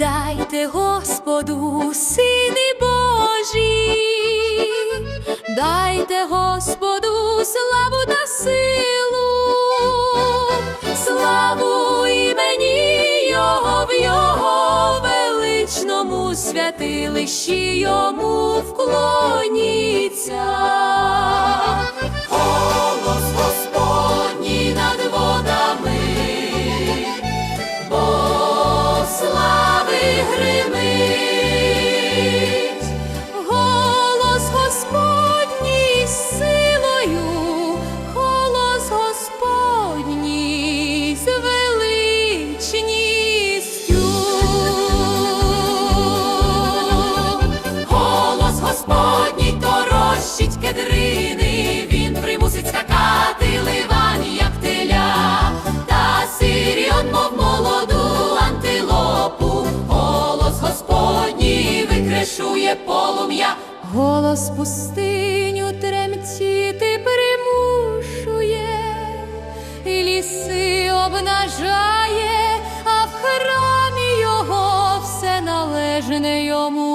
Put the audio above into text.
Дайте Господу, сини Божі, дайте Господу славу та силу, славу імені Його в Його величному святилищі йому вклоніться. Втопчить кедрини, він примусить скакати ливан, як теля, та сиріон, мов молоду антилопу, голос Господній викрешує полум'я, голос пустиню тремтіти примушує, ліси обнажає, а в храмі його все належне йому.